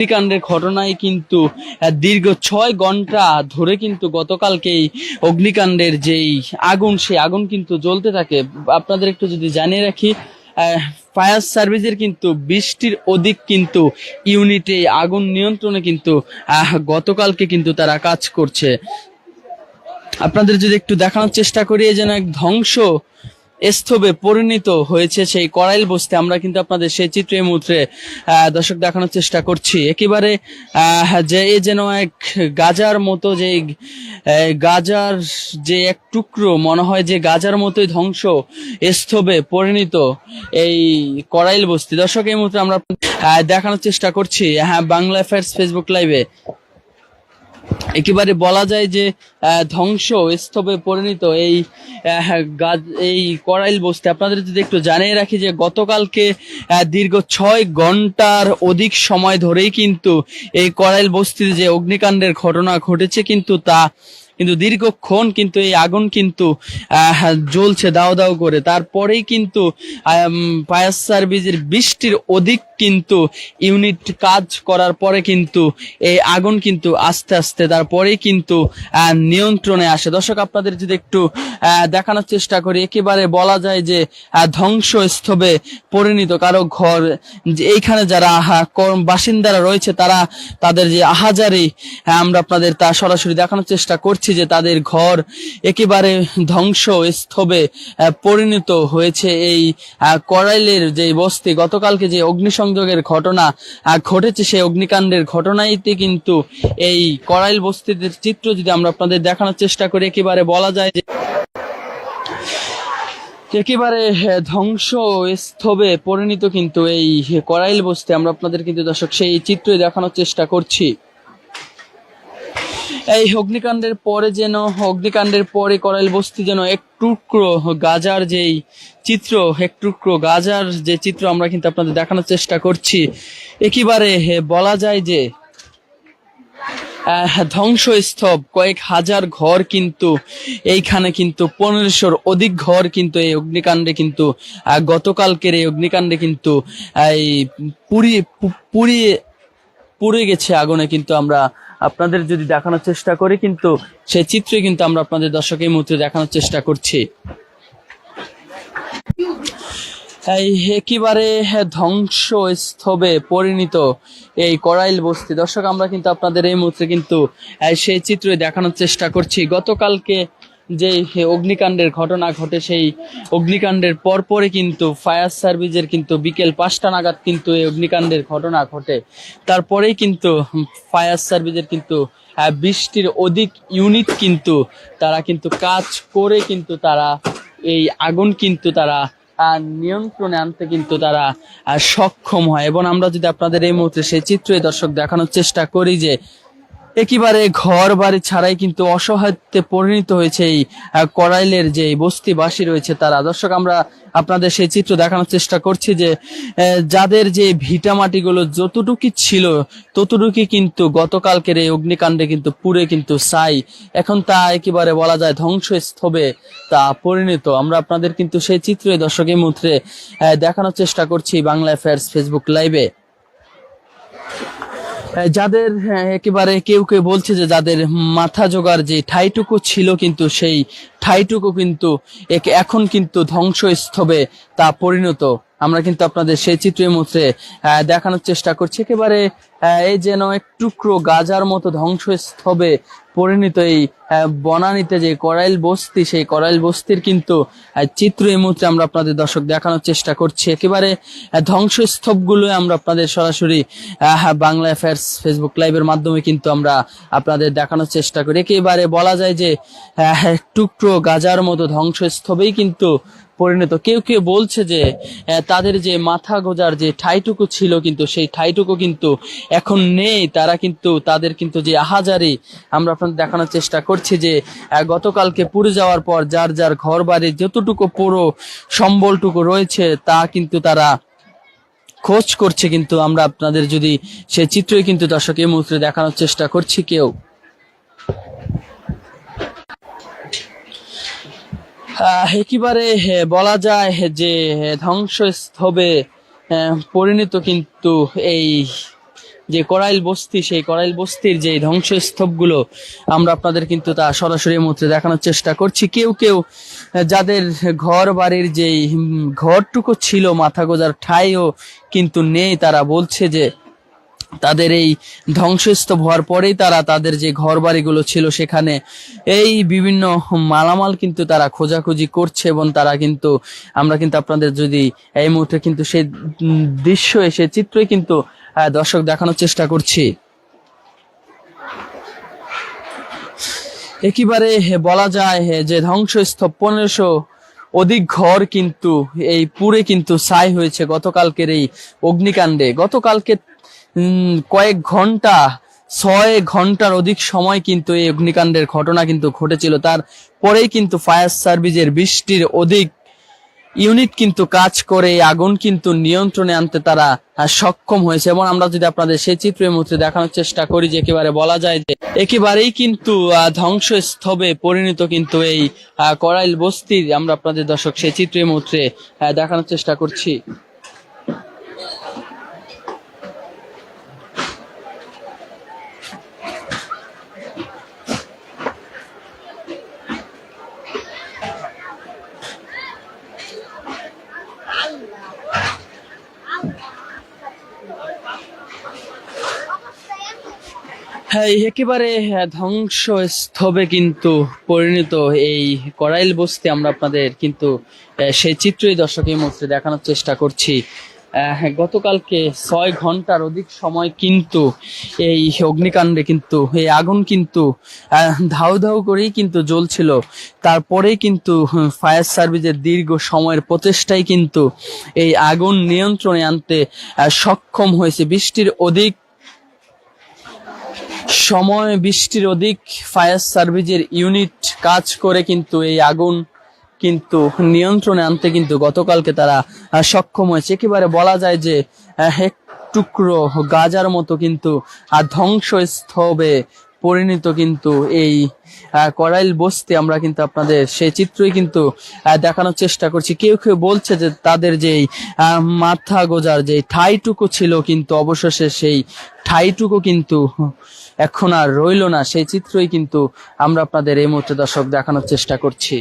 অগ্নিকাণ্ডের ঘটনায় কিন্তু দীর্ঘ ছয় ঘণ্টা ধরে কিন্তু গতকালকেই অগ্নিকাণ্ডের যেই আগুন, সেই আগুন কিন্তু জ্বলতে থাকে। আপনাদের একটু যদি জানিয়ে রাখি ফায়ার সার্ভিসের কিন্তু বৃষ্টির অধিক কিন্তু ইউনিটে আগুন নিয়ন্ত্রণে কিন্তু গতকালকে কিন্তু তারা কাজ করছে। আপনাদের যদি একটু দেখানোর চেষ্টা করি যেন এক ধ্বংস স্তবে পরিণত হয়েছে সেই করাইল বসতে। আমরা কিন্তু আপনাদের সেই চিত্র এই মুহূর্তে দর্শক দেখানোর চেষ্টা করছি। একেবারে যে এ যেন এক গাজার মতো যে গাজার যে এক টুকরো, মনে হয় যে গাজার মতোই ধ্বংস স্তবে পরিণত এই করাইল বস্তি। দর্শক, এই মুহূর্তে আমরা দেখানোর চেষ্টা করছি। হ্যাঁ বাংলা অ্যাফেয়ার্স ফেসবুক লাইভে একেবারে বলা যায় যে ধ্বংস স্তবে পরিণত এই গাছ- এই করাইল বস্তি। আপনাদের যদি একটু জানিয়ে রাখি যে, গতকালকে দীর্ঘ ছয় ঘণ্টার অধিক সময় ধরেই কিন্তু এই করাইল বস্তির যে অগ্নিকাণ্ডের ঘটনা ঘটেছে, কিন্তু তা কিন্তু দীর্ঘক্ষণ কিন্তু এই আগুন কিন্তু জ্বলছে দাও দাও করে। তারপরেই কিন্তু ফায়ার সার্ভিসের বৃষ্টির অধিক কিন্তু ইউনিট কাজ করার পরে কিন্তু এই আগুন কিন্তু আস্তে আস্তে তারপরেই কিন্তু নিয়ন্ত্রণে আসে। দর্শক, আপনাদের যদি একটু দেখানোর চেষ্টা করি, একেবারে বলা যায় যে ধ্বংসস্তবে পরিণত কারও ঘর এইখানে যারা বাসিন্দারা রয়েছে, তারা তাদের যে আহাজারি আমরা আপনাদের তা সরাসরি দেখানোর চেষ্টা করছি। যে তাদের ঘর একেবারে ধ্বংস স্তবে আহ, পরিণত হয়েছে এই করাইলের যে বস্তি। গতকালকে যে অগ্নিসংযোগের ঘটনা ঘটেছে সেই অগ্নিকাণ্ডের ঘটনাইতে কিন্তু এই করাইল বস্তিদের চিত্র যদি আমরা আপনাদের দেখানোর চেষ্টা করি একেবারে বলা যায় যে একেবারে ধ্বংস স্তবে পরিণত কিন্তু এই করাইল বস্তি। আমরা আপনাদের কিন্তু দর্শক সেই চিত্রই দেখানোর চেষ্টা করছি। এই অগ্নিকাণ্ডের পরে যেন, অগ্নিকাণ্ডের পরে করাইল বস্তি যেন এক টুকরো গাজার যেই চিত্র, এক টুকরো গাজার যে চিত্র আমরা কিন্তু আপনাদের দেখানোর চেষ্টা করছি। একেবারে বলা যায় যে ধ্বংসস্তব কয়েক হাজার ঘর কিন্তু, এইখানে কিন্তু পনেরোশোর অধিক ঘর কিন্তু এই অগ্নিকাণ্ডে কিন্তু গতকালকের এই অগ্নিকাণ্ডে কিন্তু এই পুড়িয়ে পুড়িয়ে, পুড়ে গেছে আগুনে কিন্তু আমরা আপনাদের যদি দেখানোর চেষ্টা করি, কিন্তু সেই চিত্রে কিন্তু আমরা আপনাদের দর্শক এই মধ্যে দেখানোর চেষ্টা করছি। এই একেবারে ধ্বংস স্থবে পরিণত এই করাইল বস্তি। দর্শক, আমরা কিন্তু আপনাদের এই মুহূর্তে কিন্তু সেই চিত্রে দেখানোর চেষ্টা করছি। গতকালকে যে অগ্নিকাণ্ডের ঘটনা ঘটে, সেই অগ্নিকাণ্ডের পরপরে কিন্তু ফায়ার সার্ভিসের কিন্তু বিকেল পাঁচটা নাগাদ কিন্তু এই অগ্নিকাণ্ডের ঘটনা ঘটে। তারপরেই কিন্তু ফায়ার সার্ভিসের কিন্তু বৃষ্টির অধিক ইউনিট কিন্তু তারা কিন্তু কাজ করে কিন্তু তারা এই আগুন কিন্তু তারা নিয়ন্ত্রণে আনতে কিন্তু তারা সক্ষম হয়। এবং আমরা যদি আপনাদের এই মুহূর্তে সেই চিত্রই দর্শক দেখানোর চেষ্টা করি যে একেবারে ঘর বাড়ি ছাড়াই কিন্তু অসহায়ত্বে পরিণত হয়েছে এই করাইলের যে বস্তিবাসী রয়েছে তারা। দর্শক আমরা আপনাদের সেই চিত্র দেখানোর চেষ্টা করছি যে যাদের যে ভিটা মাটিগুলো যতটুকু ছিল ততটুকু কিন্তু গতকালকের এই অগ্নিকাণ্ডে কিন্তু পুরে কিন্তু সাই এখন তা একেবারে বলা যায় ধ্বংসস্তবে তা পরিণত। আমরা আপনাদের কিন্তু সেই চিত্রই দর্শকের মধ্যে আহ, দেখানোর চেষ্টা করছি বাংলা অ্যাফেয়ার্স ফেসবুক লাইভে। যাদের একেবারে কেউ কেউ বলছে যে যাদের মাথা জোগার যে ঠাইটুকু ছিল কিন্তু সেই ঠাইটুকু কিন্তু এখন কিন্তু ধ্বংসস্তবে তা পরিণত। আমরা কিন্তু আপনাদের সেই চিত্রের মধ্যে দেখানোর চেষ্টা করছি। একেবারে এই যেন এক টুকরো গাজার মতো ধ্বংসস্তবে পরিণত এই বনানীতে যে করাইল বস্তি, সেই করাইল বস্তির কিন্তু চিত্র এই মুহূর্তে আমরা আপনাদের দর্শক দেখানোর চেষ্টা করছি। একেবারে ধ্বংসস্তবগুলো আমরা আপনাদের সরাসরি বাংলা অ্যাফেয়ার্স ফেসবুক লাইভের মাধ্যমে কিন্তু আমরা আপনাদের দেখানোর চেষ্টা করি। একেবারে বলা যায় যে টুকরো গাজার মতো ধ্বংসস্তবেই কিন্তু পরিণত। কেউ কেউ বলছে যে তাদের যে মাথা গোজার যে ঠাইটুকু ছিল কিন্তু, সেই ঠাইটুকু কিন্তু এখন নেই। তারা কিন্তু, তাদের কিন্তু যে আহাজারি, আমরা আপনাদের দেখানোর চেষ্টা করছি যে গতকালকে পুড়ে যাওয়ার পর যার যার ঘর বাড়ি যতটুকু পুরো সম্বলটুকু রয়েছে, তা কিন্তু তারা খোঁজ করছে। কিন্তু আমরা আপনাদের যদি সেই চিত্রই কিন্তু দর্শক এই মুহূর্তে দেখানোর চেষ্টা করছি কেউ। একেবারে বলা যায় যে ধ্বংসস্তবে পরিণত কিন্তু এই যে করাইল বস্তি, সেই করাইল বস্তির যে ধ্বংসস্তূপগুলো, আমরা আপনাদের কিন্তু তা সরাসরি মুহূর্তে দেখানোর চেষ্টা করছি। কেউ কেউ যাদের ঘর বাড়ির যেই ঘরটুকু ছিল মাথা গোজার ঠাইও কিন্তু নেই, তারা বলছে যে তাদের এই ধ্বংসস্তূপ হওয়ার পরেই তারা তাদের যে ঘর বাড়িগুলো ছিল সেখানে এই বিভিন্ন মালামাল কিন্তু তারা খোঁজাখুঁজি করছে এবং তারা কিন্তু, আমরা কিন্তু আপনাদের যদি এই মুহূর্তে কিন্তু সেই দৃশ্য সে চিত্রই কিন্তু দর্শক দেখানোর চেষ্টা করছি। একেবারে বলা যায় যে ধ্বংসস্তূপ পনেরোশো অধিক ঘর কিন্তু এই পুরে কিন্তু ছাই হয়েছে গতকালকের এই অগ্নিকাণ্ডে। গতকালকে কয়েক ঘণ্টা, ছয় ঘণ্টার অধিক সময় কিন্তু এই অগ্নিকাণ্ডের ঘটনা কিন্তু ঘটেছিল। তার পরেই কিন্তু ফায়ার সার্ভিসের বৃষ্টির অধিক ইউনিট কিন্তু কাজ করে আগুন কিন্তু নিয়ন্ত্রণে আনতে তারা সক্ষম হয়েছে। এবং আমরা যদি আপনাদের সেই চিত্রের মধ্যে দেখানোর চেষ্টা করি যে একেবারে বলা যায় যে একেবারেই কিন্তু ধ্বংসস্তবে পরিণত কিন্তু এই করাইল বস্তির, আমরা আপনাদের দর্শক সেই চিত্রের মধ্যে দেখানোর চেষ্টা করছি। একেবারে আহ, ধ্বংসস্তবে কিন্তু পরিণত এই করাইল বস্তি আমরা আপনাদের কিন্তু সেই চিত্রই দর্শকের মধ্যে দেখানোর চেষ্টা করছি। গতকালকে ছয় ঘণ্টার অধিক সময় কিন্তু এই অগ্নিকাণ্ডে কিন্তু এই আগুন কিন্তু ধাউ ধাউ করেই কিন্তু জ্বলছিল। তারপরেই কিন্তু ফায়ার সার্ভিসের দীর্ঘ সময়ের প্রচেষ্টাই কিন্তু এই আগুন নিয়ন্ত্রণে আনতে সক্ষম হয়েছে। বৃষ্টির অধিক সময়, বৃষ্টির অধিক, ফায়ার সার্ভিসের ইউনিট কাজ করে কিন্তু এই আগুন কিন্তু নিয়ন্ত্রণে আনতে কিন্তু গতকালকে তারা সক্ষম হয়েছে। একেবারে বলা যায় যে এক টুকরো গাজার মতো কিন্তু ধ্বংসস্তবে পরিণত কিন্তু এই করাইল বস্তি। আমরা কিন্তু আপনাদের সেই চিত্রই কিন্তু দেখানোর চেষ্টা করছি। কেউ কেউ বলছে যে তাদের যেই মাথা গোজার যে ঠাইটুকু ছিল কিন্তু অবশেষে সেই ঠাইটুকু কিন্তু এখন আর রইল না। সেই চিত্রই কিন্তু আমরা আপনাদের এই মুহূর্তে দর্শক দেখানোর চেষ্টা করছি।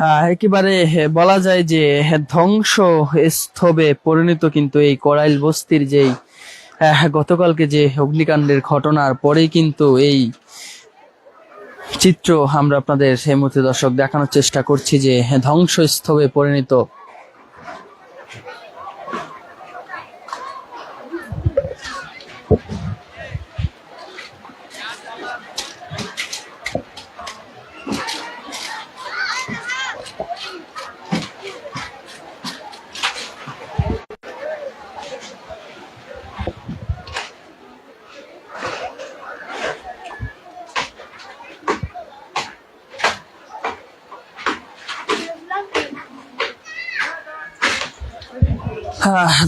হ্যাঁ, একেবারে বলা যায় যে ধ্বংস স্তবে পরিণত কিন্তু এই করাইল বস্তির যেই গতকালকে যে অগ্নিকাণ্ডের ঘটনার পরেই কিন্তু এই চিত্র আমরা আপনাদের সেই মুহূর্তে দর্শক দেখানোর চেষ্টা করছি যে ধ্বংসস্তবে পরিণত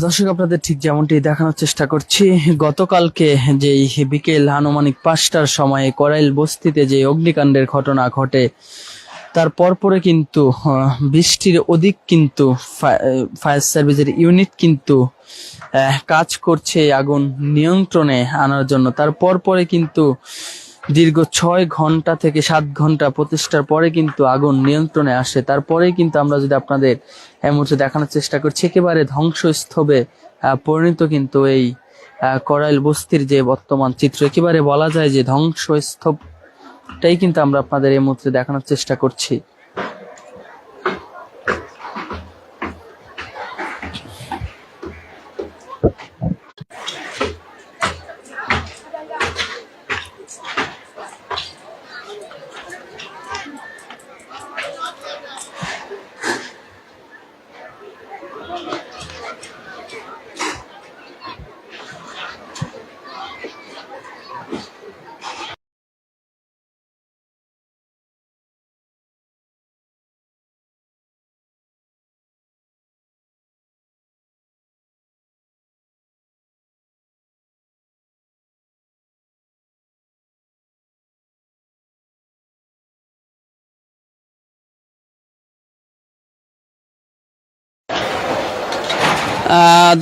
দর্শক, আপনাদের ঠিক যেমনটি দেখানোর চেষ্টা করছি, গতকালকে যে বিকেল আনুমানিক পাঁচটার সময়ে করাইল বস্তিতে যে অগ্নিকাণ্ডের ঘটনা ঘটে, তার পরপরে কিন্তু বৃষ্টির অধিক কিন্তু ফায়ার সার্ভিসের ইউনিট কিন্তু কাজ করছে আগুন নিয়ন্ত্রণে আনার জন্য। তার পরপরে কিন্তু দীর্ঘ ছয় ঘণ্টা থেকে সাত ঘণ্টা প্রতিষ্ঠার পরে কিন্তু আগুন নিয়ন্ত্রণে আসে। তারপরে কিন্তু আমরা যদি আপনাদের এই মুহূর্তে দেখানোর চেষ্টা করছি, একেবারে ধ্বংসস্তবে পরিণত কিন্তু এই করাইল বস্তির যে বর্তমান চিত্র, একেবারে বলা যায় যে ধ্বংসস্তবটাই কিন্তু আমরা আপনাদের এই মুহূর্তে দেখানোর চেষ্টা করছি।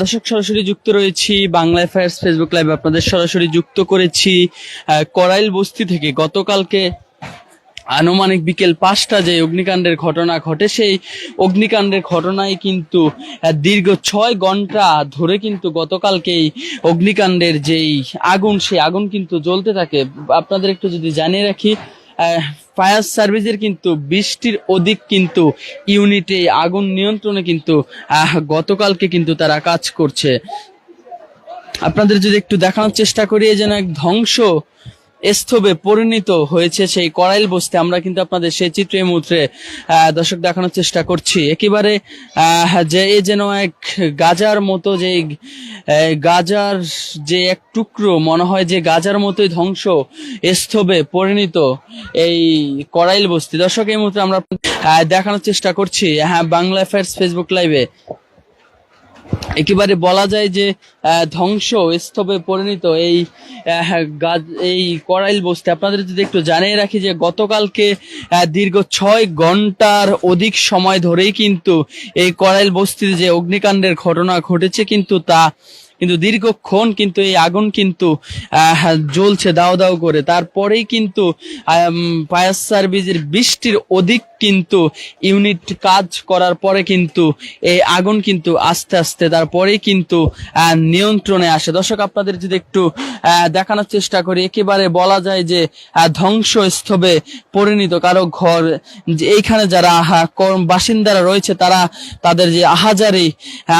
দর্শক, সরাসরি যুক্ত রয়েছি বাংলা এফআইআরস ফেসবুক লাইভ আপনাদের সরাসরি যুক্ত করেছি করাইল বস্তি থেকে। গতকালকে আনুমানিক বিকেল পাঁচটা যে অগ্নিকাণ্ডের ঘটনা ঘটে, সেই অগ্নিকাণ্ডের ঘটনায় কিন্তু দীর্ঘ ছয় ঘণ্টা ধরে কিন্তু গতকালকে এই অগ্নিকাণ্ডের যেই আগুন, সেই আগুন কিন্তু জ্বলতে থাকে। আপনাদের একটু যদি জানিয়ে রাখি ফায়ার সার্ভিসের কিন্তু বৃষ্টির অধিক কিন্তু ইউনিটে আগুন নিয়ন্ত্রণে কিন্তু গতকালকে কিন্তু তারা কাজ করছে। আপনাদের যদি একটু দেখানোর চেষ্টা করি যেন এক ধ্বংস স্তবে পরিণত হয়েছে সেই করাইল বসতে। আমরা কিন্তু আপনাদের সেই চিত্র এই মুহূর্তে দর্শক দেখানোর চেষ্টা করছি। একেবারে যে এই যেন এক গাজার মতো যে গাজার যে এক টুকরো, মনে হয় যে গাজার মতোই ধ্বংস স্তবে পরিণত এই করাইল বস্তি। দর্শক, এই মুহূর্তে আমরা দেখানোর চেষ্টা করছি। হ্যাঁ বাংলা অ্যাফেয়ার্স ফেসবুক লাইভে একেবারে বলা যায় যে ধ্বংস স্তবে পরিণত এই গাছ- এই করাইল বস্তি। আপনাদের যদি একটু জানিয়ে রাখি যে, গতকালকে দীর্ঘ ছয় ঘণ্টার অধিক সময় ধরেই কিন্তু এই করাইল বস্তির যে অগ্নিকাণ্ডের ঘটনা ঘটেছে কিন্তু তা কিন্তু দীর্ঘক্ষণ কিন্তু এই আগুন কিন্তু জ্বলছে দাও দাও করে। তারপরেই কিন্তু ফায়ার সার্ভিসের বৃষ্টির অধিক কিন্তু ইউনিট কাজ করার পরে কিন্তু এই আগুন কিন্তু আস্তে আস্তে তারপরেই কিন্তু নিয়ন্ত্রণে আসে। দর্শক, আপনাদের যদি একটু দেখানোর চেষ্টা করি, একেবারে বলা যায় যে ধ্বংসস্তবে পরিণত কারও ঘর এইখানে যারা বাসিন্দারা রয়েছে, তারা তাদের যে আহাজারি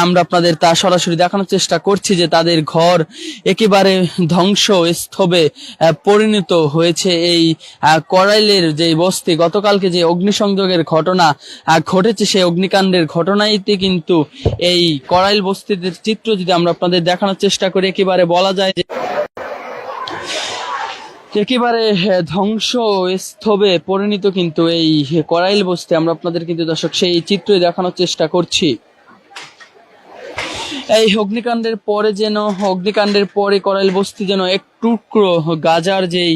আমরা আপনাদের তা সরাসরি দেখানোর চেষ্টা করছি। যে তাদের ঘর একেবারে ধ্বংস আহ, পরিণত হয়েছে। এই করাইলের যে বস্তি গতকালকে যে অগ্নিসংযোগের ঘটনা ঘটেছে সেই অগ্নিকাণ্ডের ঘটনাইতে কিন্তু এই করাইল বস্তিদের চিত্র যদি আমরা আপনাদের দেখানোর চেষ্টা করি একেবারে বলা যায় যে একেবারে ধ্বংস স্তবে পরিণত কিন্তু এই করাইল বস্তি। আমরা আপনাদের কিন্তু দর্শক সেই চিত্রই দেখানোর চেষ্টা করছি। এই অগ্নিকাণ্ডের পরে যেন অগ্নিকাণ্ডের পরে করাইল বস্তি যেন এক টুকরো গাজার যেই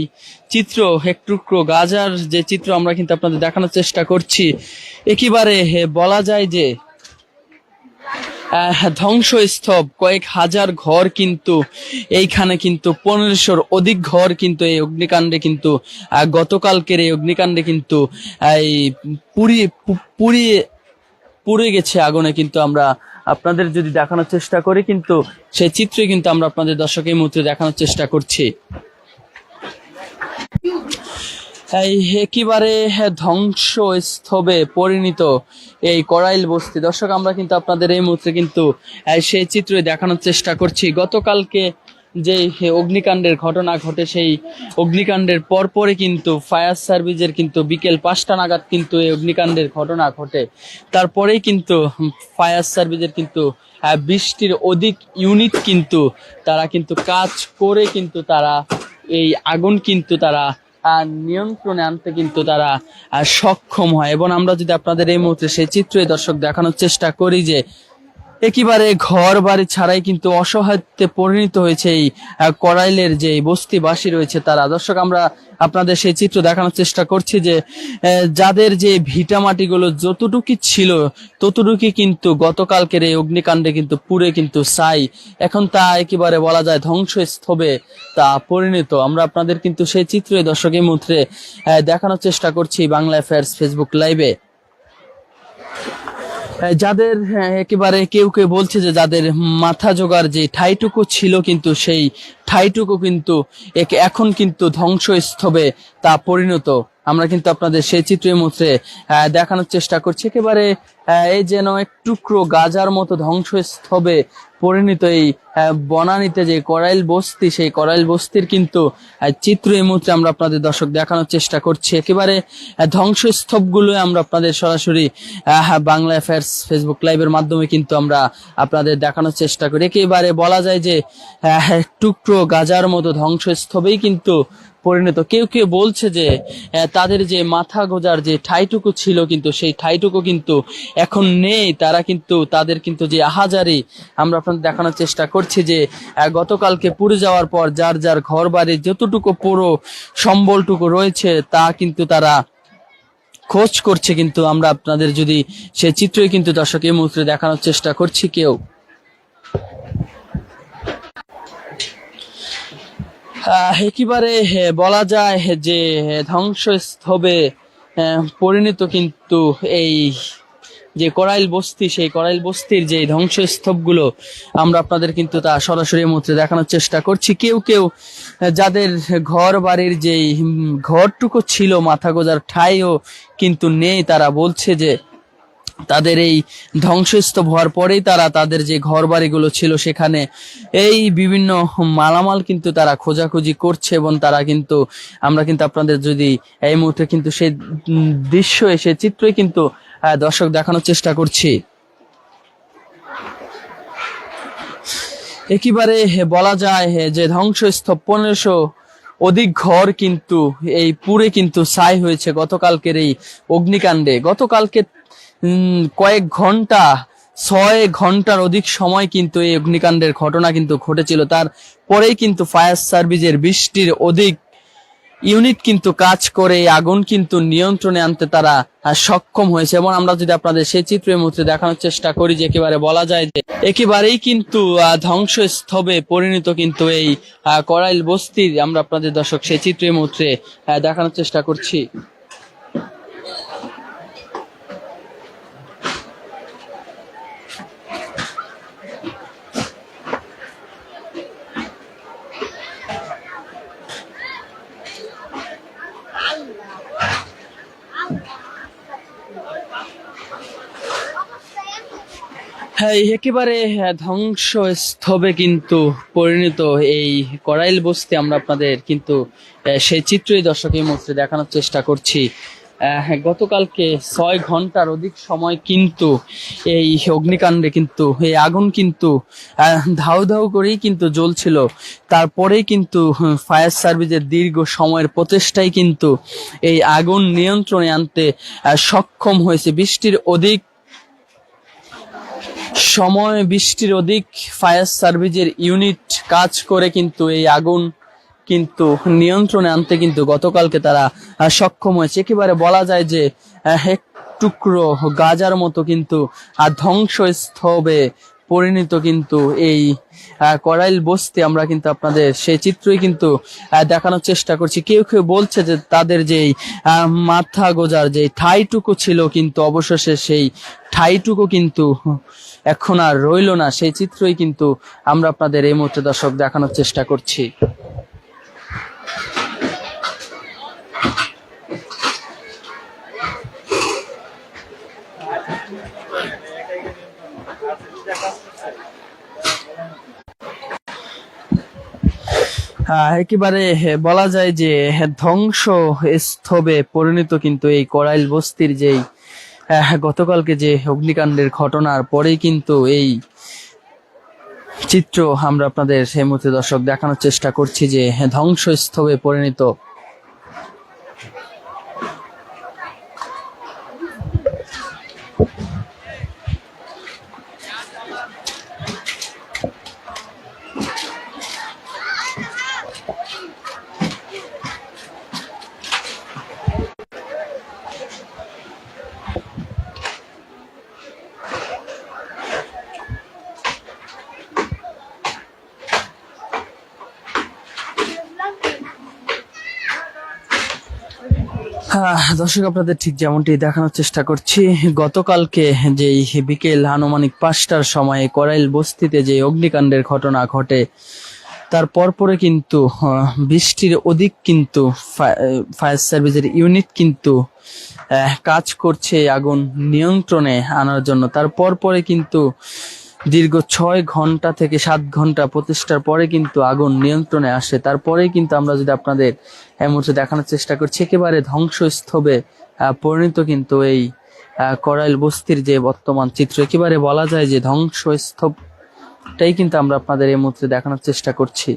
চিত্র, এক টুকরো গাজার যে চিত্র আমরা কিন্তু আপনাদের দেখানোর চেষ্টা করছি। একেবারে বলা যায় যে ধ্বংসস্তব কয়েক হাজার ঘর কিন্তু, এইখানে কিন্তু পনেরোশোর অধিক ঘর কিন্তু এই অগ্নিকাণ্ডে কিন্তু গতকালকের এই অগ্নিকাণ্ডে কিন্তু এই পুড়িয়ে পুড়িয়ে, পুড়ে গেছে আগুনে কিন্তু আমরা আপনাদের যদি দেখানোর চেষ্টা করি, কিন্তু সেই চিত্রই কিন্তু আমরা আপনাদের দর্শকের মুহূর্তে দেখানোর চেষ্টা করছি। এই একেবারে ধ্বংস স্থবে পরিণত এই করাইল বস্তি। দর্শক, আমরা কিন্তু আপনাদের এই মুহূর্তে কিন্তু সেই চিত্রই দেখানোর চেষ্টা করছি। গতকালকে যে অগ্নিকাণ্ডের ঘটনা ঘটে, সেই অগ্নিকাণ্ডের পরপরই কিন্তু ফায়ার সার্ভিসের কিন্তু বিকেল পাঁচটা নাগাদ কিন্তু এই অগ্নিকাণ্ডের ঘটনা ঘটে। তারপরেই কিন্তু ফায়ার সার্ভিসের কিন্তু বৃষ্টির অধিক ইউনিট কিন্তু তারা কিন্তু কাজ করে কিন্তু তারা এই আগুন কিন্তু তারা নিয়ন্ত্রণে আনতে কিন্তু তারা সক্ষম হয়। এবং আমরা যদি আপনাদের এই মুহূর্তে সেই চিত্রে দর্শক দেখানোর চেষ্টা করি যে একেবারে ঘর বাড়ি ছাড়াই কিন্তু অসহায়ত্বে পরিণত হয়েছে এই করাইলের যে বস্তিবাসী রয়েছে তারা। দর্শক, আমরা আপনাদের সেই চিত্র দেখানোর চেষ্টা করছি যে যাদের যে ভিটা মাটিগুলো যতটুকু ছিল ততটুকু কিন্তু গতকালকের এই অগ্নিকাণ্ডে কিন্তু পুরে কিন্তু সাই এখন তা একেবারে বলা যায় ধ্বংসস্তবে তা পরিণত। আমরা আপনাদের কিন্তু সেই চিত্রে দর্শক এই দেখানোর চেষ্টা করছি বাংলা অ্যাফেয়ার্স ফেসবুক লাইভে যাদের একেবারে কেউ কেউ বলছে যে যাদের মাথা জোগার যে ঠাইটুকু ছিল কিন্তু সেই ঠাইটুকু কিন্তু এখন কিন্তু ধ্বংসস্তবে তা পরিণত। আমরা কিন্তু আপনাদের সেই চিত্রের আহ, দেখানোর চেষ্টা করছি। একেবারে এই যেন এক টুকরো গাজার মতো ধ্বংসস্তবে পরিণত এই বনানীতে যে করাইল বস্তি সেই করাইল বস্তির কিন্তু চিত্র এই মুহূর্তে আমরা আপনাদের দর্শক দেখানোর চেষ্টা করছি। একেবারে আহ, ধ্বংসস্তূপগুলো আমরা আপনাদের সরাসরি বাংলা অ্যাফেয়ার্স ফেসবুক লাইভের মাধ্যমে কিন্তু আমরা আপনাদের দেখানোর চেষ্টা করি। একেবারে বলা যায় যে টুকরো গাজার মতো ধ্বংসস্তূপেই কিন্তু পরিণত। কেউ কেউ বলছে যে তাদের যে মাথা গোজার যে ঠাইটুকু ছিল কিন্তু, সেই ঠাইটুকু কিন্তু এখন নেই। তারা কিন্তু, তাদের কিন্তু যে আহাজারি, আমরা আপনাদের দেখানোর চেষ্টা করছি যে গতকালকে পুড়ে যাওয়ার পর যার যার ঘর বাড়ি যতটুকু পুরো সম্বলটুকু রয়েছে, তা কিন্তু তারা খোঁজ করছে। কিন্তু আমরা আপনাদের যদি সে চিত্রই কিন্তু দর্শক এই মুহূর্তে দেখানোর চেষ্টা করছি কেউ। একেবারে বলা যায় যে ধ্বংসস্তবে পরিণত কিন্তু এই যে করাইল বস্তি, সেই করাইল বস্তির যে ধ্বংসস্তূপগুলো, আমরা আপনাদের কিন্তু তা সরাসরি মধ্যে দেখানোর চেষ্টা করছি। কেউ কেউ, যাদের ঘর বাড়ির যেই ঘরটুকু ছিল মাথা গোজার ঠাইও কিন্তু নেই, তারা বলছে যে তাদের এই ধ্বংসস্তূপ হওয়ার পরেই তারা তাদের যে ঘর বাড়িগুলো ছিল সেখানে এই বিভিন্ন মালামাল কিন্তু তারা খোঁজাখুঁজি করছে এবং তারা কিন্তু, আমরা কিন্তু আপনাদের যদি এই মুহূর্তে কিন্তু সেই দৃশ্য সেই চিত্রই কিন্তু দর্শক দেখানোর চেষ্টা করছি। একেবারে বলা যায় যে ধ্বংসস্তূপ পনেরোশো অধিক ঘর কিন্তু এই পুরে কিন্তু ছাই হয়েছে গতকালকের এই অগ্নিকাণ্ডে। গতকালকে কয়েক ঘণ্টা, ছয় ঘণ্টার অধিক সময় কিন্তু এই অগ্নিকাণ্ডের ঘটনা কিন্তু ঘটেছিল। তার পরেই কিন্তু ফায়ার সার্ভিসের বৃষ্টির অধিক ইউনিট কিন্তু কাজ করে আগুন কিন্তু নিয়ন্ত্রণে আনতে তারা সক্ষম হয়েছে। এবং আমরা যদি আপনাদের সেই চিত্রের মধ্যে দেখানোর চেষ্টা করি যে একেবারে বলা যায় যে একেবারেই কিন্তু ধ্বংসস্তবে পরিণত কিন্তু এই করাইল বস্তির, আমরা আপনাদের দর্শক সেই চিত্রের মধ্যে দেখানোর চেষ্টা করছি। একেবারে আহ, ধ্বংসস্তবে কিন্তু পরিণত এই করাইল বস্তি আমরা আপনাদের কিন্তু সেই চিত্রই দর্শক এই মুহূর্তে দেখানোর চেষ্টা করছি। আহ, গতকালকে ছয় ঘণ্টার অধিক সময় কিন্তু এই অগ্নিকাণ্ডে কিন্তু এই আগুন কিন্তু ধাউ ধাউ করেই কিন্তু জ্বলছিল। তারপরেই কিন্তু ফায়ার সার্ভিসের দীর্ঘ সময়ের প্রচেষ্টায় কিন্তু এই আগুন নিয়ন্ত্রণে আনতে সক্ষম হয়েছে। বৃষ্টির অধিক সময় বৃষ্টির অধিক ফায়ার সার্ভিসের ইউনিট কাজ করে কিন্তু এই আগুন কিন্তু নিয়ন্ত্রণে আনতে কিন্তু গতকালকে তারা সক্ষম হয়েছে। একেবারে বলা যায় যে এক টুকরো গাজার মতো কিন্তু ধ্বংস ধ্বংসস্তবে পরিণত কিন্তু এই করাইল বসতে আমরা কিন্তু আপনাদের সেই চিত্রই কিন্তু দেখানোর চেষ্টা করছি। কেউ কেউ বলছে যে তাদের যেই মাথা গোজার যে ঠাইটুকু ছিল কিন্তু অবশেষে সেই ঠাইটুকু কিন্তু এখন আর রইল না। সেই চিত্রই কিন্তু আমরা আপনাদের এই মুহূর্তে দর্শক দেখানোর চেষ্টা করছি। একেবারে বলা যায় যে ধ্বংস স্তবে পরিণত কিন্তু এই করাইল বস্তির যেই গতকালকে যে অগ্নিকাণ্ডের ঘটনার পরেই কিন্তু এই চিত্র আমরা আপনাদের সেই মুহূর্তে দর্শক দেখানোর চেষ্টা করছি যে ধ্বংসস্থবে পরিণত দর্শক, আপনাদের ঠিক যেমনটি দেখানোর চেষ্টা করছি, গতকালকে যে বিকেল আনুমানিক পাঁচটার সময়ে করাইল বস্তিতে যে অগ্নিকাণ্ডের ঘটনা ঘটে, তার পরপরে কিন্তু বৃষ্টির অধিক কিন্তু ফায়ার সার্ভিসের ইউনিট কিন্তু কাজ করছে আগুন নিয়ন্ত্রণে আনার জন্য। তার পরপরে কিন্তু দীর্ঘ ছয় ঘণ্টা থেকে সাত ঘণ্টা প্রতিষ্ঠার পরে কিন্তু আগুন নিয়ন্ত্রণে আসে। তারপরেই কিন্তু আমরা যদি আপনাদের এই মুহূর্তে দেখানোর চেষ্টা করছি। একেবারে ধ্বংসস্তবে পরিণত কিন্তু এই করাইল বস্তির যে বর্তমান চিত্র, একেবারে বলা যায় যে ধ্বংসস্তবটাই কিন্তু আমরা আপনাদের এই মুহূর্তে দেখানোর চেষ্টা করছি।